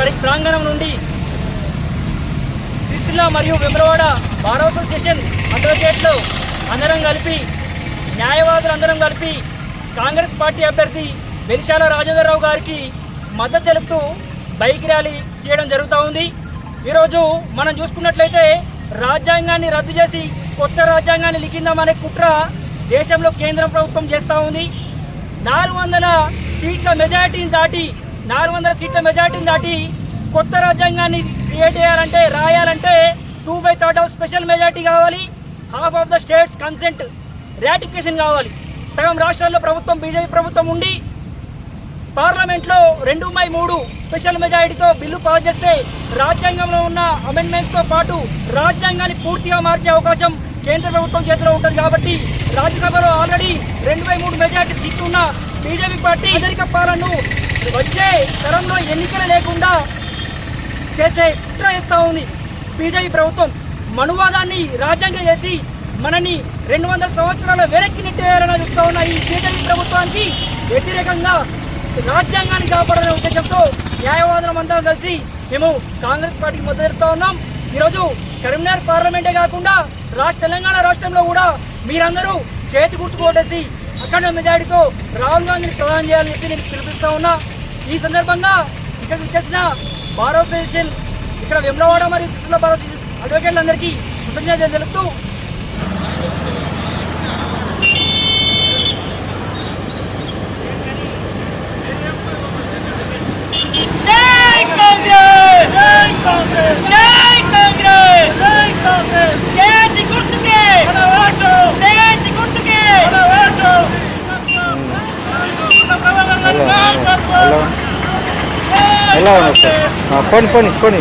పరి ప్రాంగణం నుండి సిరిసిల్ల మరియు వెమ్రవాడ బార్ అసోసియేషన్ అడ్వకేట్లు అందరం కలిపి న్యాయవాదులు అందరం కలిపి కాంగ్రెస్ పార్టీ అభ్యర్థి వెలిశాల రాజేంద్రరావు గారికి మద్దతు తెలుపుతూ బైక్ ర్యాలీ చేయడం జరుగుతూ ఉంది. ఈరోజు మనం చూసుకున్నట్లయితే రాజ్యాంగాన్ని రద్దు చేసి కొత్త రాజ్యాంగాన్ని లిఖిందామనే కుట్ర దేశంలో కేంద్ర ప్రభుత్వం చేస్తూ ఉంది. నాలుగు వందల సీట్ల మెజారిటీని దాటి నాలుగు వందల సీట్ల మెజార్టీని దాటి కొత్త రాజ్యాంగాన్ని క్రియేట్ చేయాలంటే రాయాలంటే two by third of special majority కావాలి. Half of the states consent ratification కావాలి. సగం రాష్ట్రాల్లో ప్రభుత్వం బీజేపీ ప్రభుత్వం ఉండి పార్లమెంట్లో రెండు బై మూడు స్పెషల్ మెజారిటీతో బిల్లు పాస్ చేస్తే రాజ్యాంగంలో ఉన్న అమెండ్మెంట్స్తో పాటు రాజ్యాంగాన్ని పూర్తిగా మార్చే అవకాశం కేంద్ర ప్రభుత్వం చేతిలో ఉంటుంది కాబట్టి రాజ్యసభలో ఆల్రెడీ రెండు బై మూడు మెజారిటీ సీట్లు ఉన్న బీజేపీ పార్టీ అమెరికా పాలనను వచ్చే తరంలో ఎన్నికలు లేకుండా చేసే కుట్ర చేస్తూ ఉంది. బీజేపీ ప్రభుత్వం మనువాదాన్ని రాజ్యాంగం చేసి మనని రెండు వందల సంవత్సరాలు వెనక్కి నెట్టేయాలని చూస్తూ ఉన్న ఈ బీజేపీ ప్రభుత్వానికి వ్యతిరేకంగా రాజ్యాంగాన్ని కాపాడాలనే ఉద్దేశంతో న్యాయవాదులం అందరం కలిసి మేము కాంగ్రెస్ పార్టీకి మద్దతు తెలుపుతా ఉన్నాం. ఈరోజు కరీంనగర్ పార్లమెంటే కాకుండా రాష్ట్ర తెలంగాణ రాష్ట్రంలో కూడా మీరందరూ చేతి గుర్తు కొట్టేసి అఖండ మెజారిటీతో రాహుల్ గాంధీని ప్రధానం చేయాలని చెప్పి నేను పిలిపిస్తా ఉన్నా. ఈ సందర్భంగా ఇక్కడ వచ్చేసిన భారత అసోసియేషన్ ఇక్కడ వెమ్లవాడ మరియు శిశుల భారత అడ్వకేట్లందరికీ కృతజ్ఞతలు తెలుపుతూ జై జై కాంగ్రెస్! జై కాంగ్రెస్ జై కాంగ్రెస్ చేతి గుర్తుకే మన ఓటు చేతి గుర్తుకే మన ఓటు హలో హలో. ఎలా ఉన్నారు సార్? పోనీ పోనీ పోనీ.